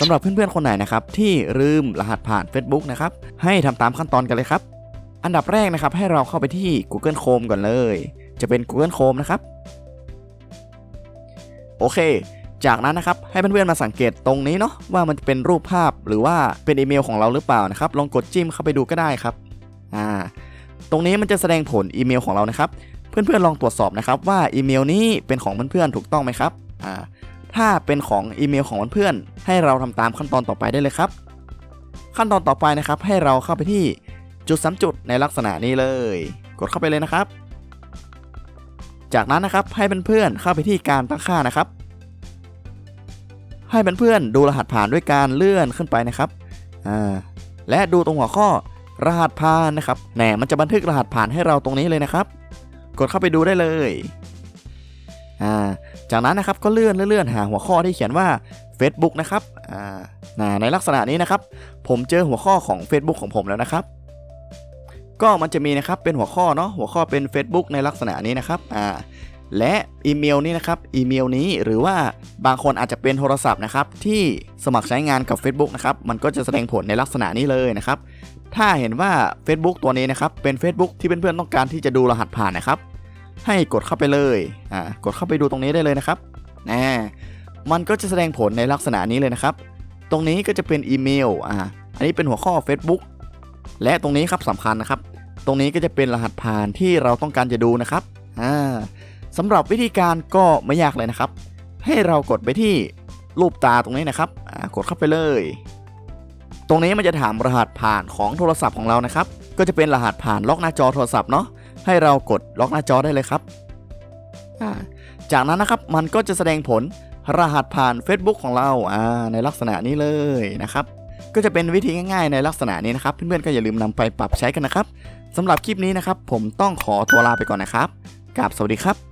สำหรับเพื่อนๆคนไหนนะครับที่ลืมรหัสผ่าน Facebook นะครับให้ทำตามขั้นตอนกันเลยครับ อันดับแรกนะครับให้เราเข้าไปที่ Google Chrome ก่อนเลย จะเป็น Google Chrome นะครับ โอเค จากนั้นนะครับให้เพื่อนๆมาสังเกตตรงนี้เนาะว่ามันเป็นรูปภาพหรือว่าเป็นอีเมลของเราหรือเปล่านะครับ ลองกดจิ้มเข้าไปดูก็ได้ครับอ่าตรงนี้มันจะแสดงผลอีเมลของเรานะครับ เพื่อนๆลองตรวจสอบนะครับว่าอีเมลนี้เป็นของเพื่อนๆถูกต้องไหมครับอ่า ถ้าเป็นของอีเมลของเพื่อนให้เราทำตามขั้นตอนต่อไปได้เลยครับ ขั้นตอนต่อไปนะครับ ให้เราเข้าไปที่จุดสามจุดในลักษณะนี้เลย กดเข้าไปเลยนะครับ จากนั้นนะครับให้เพื่อนๆเข้าไปที่การตั้งค่านะครับ ให้เพื่อนๆดูรหัสผ่านด้วยการเลื่อนขึ้นไปนะครับอ่าและดูตรงหัวข้อรหัสผ่านนะครับแหนมันจะบันทึกรหัสผ่านให้เราตรงนี้เลยนะครับ กดเข้าไปดูได้เลย อ่าจากนั้นนะครับก็เลื่อนเลื่อนหาหัวข้อที่เขียนว่า Facebook นะครับอ่าในลักษณะนี้นะครับ ผมเจอหัวข้อของ Facebook ของผมแล้วนะครับ ก็มันจะมีนะครับเป็นหัวข้อเนาะหัวข้อเป็น Facebook ในลักษณะนี้นะครับอ่าและอีเมลนี้นะครับอีเมลนี้หรือว่าบางคนอาจจะเป็นโทรศัพท์นะครับที่สมัครใช้งานกับ Facebook นะครับมันก็จะแสดงผลในลักษณะนี้เลยนะครับถ้าเห็นว่า Facebook ตัวนี้นะครับเป็น Facebook ที่เพื่อนๆต้องการที่จะดูรหัสผ่านนะครับ ให้กดเข้าไปเลยอ่ากดเข้าไปดูตรงนี้ได้เลยนะครับแน่มันก็จะแสดงผลในลักษณะนี้เลยนะครับ ตรงนี้ก็จะเป็นอีเมลอ่าอันนี้เป็นหัวข้อ Facebook และตรงนี้ครับสำคัญนะครับ ตรงนี้ก็จะเป็นรหัสผ่านที่เราต้องการจะดูนะครับอ่าสำหรับวิธีการก็ไม่ยากเลยนะครับ ให้เรากดไปที่รูปตาตรงนี้นะครับอ่ากดเข้าไปเลย ตรงนี้มันจะถามรหัสผ่านของโทรศัพท์ของเรานะครับ ก็จะเป็นรหัสผ่านล็อกหน้าจอโทรศัพท์เนาะ ให้เรากดล็อกหน้าจอได้เลยครับอ่าจากนั้นนะครับมันก็จะแสดงผลรหัสผ่าน Facebook ของเราอ่าในลักษณะนี้เลยนะครับ ก็จะเป็นวิธีง่ายๆในลักษณะนี้นะครับ เพื่อนๆก็อย่าลืมนำไปปรับใช้กันนะครับสำหรับคลิปนี้นะครับ ผมต้องขอตัวลาไปก่อนนะครับกราบสวัสดีครับ